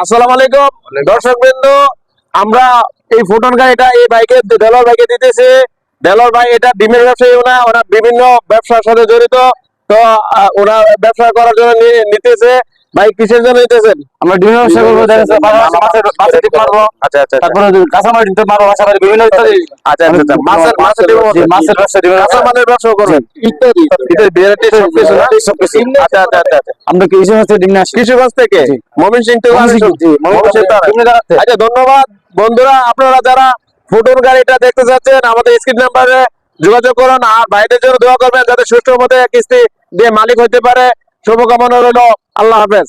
আসসালামু আলাইকুম। দর্শক বৃন্দ আমরা এই ফুটন গাড়িটা এই বাইকে ডেলর বাইকে দিতেছি। ডেলর বাইক এটা ডিমের ব্যবসায়ী, ওনা ওরা বিভিন্ন ব্যবসার সাথে জড়িত। তো ওনার ব্যবসা করার জন্য নিতেছে। ভাই কিসের জন্য নিতেছেন আমরা ডিমের ব্যবসা করব দেখা যাচ্ছে মাছের মাছের ডিম মারবো। আচ্ছা আচ্ছা আচ্ছা। তারপরে কাঁচামাল ডিম মারবো পাশাপাশি বিভিন্ন ইত্যাদি। আচ্ছা আচ্ছা আচ্ছা। মাছের মাছের ডিম মাছের ব্যবসা কাঁচা মালের ব্যবসা করবেন। ইত্যাদি ইত্যাদি। ভ্যারাইটি সবকিছু না? সবকিছু। আচ্ছা আচ্ছা আচ্ছা আচ্ছা। আমরা কি ইসে মাছের ডিম নিয়ে আসি। কৃষিগঞ্জ থেকে? মমিন সিং থেকে থেকে। ডিমের জায়গাতে। আচ্ছা ধন্যবাদ। বন্ধুরা আপনারা যারা ফুটন গাড়িটা দেখতে যাচ্ছেন আমাদের স্ক্রিন নাম্বারে যোগাযোগ করুন। আর ভাইদের জন্য দোয়া করবেন যাতে সুষ্ঠু মতে কিস্তি দিয়ে মালিক হতে পারে। শুভকামনা রইল। আল্লাহ হাফেজ।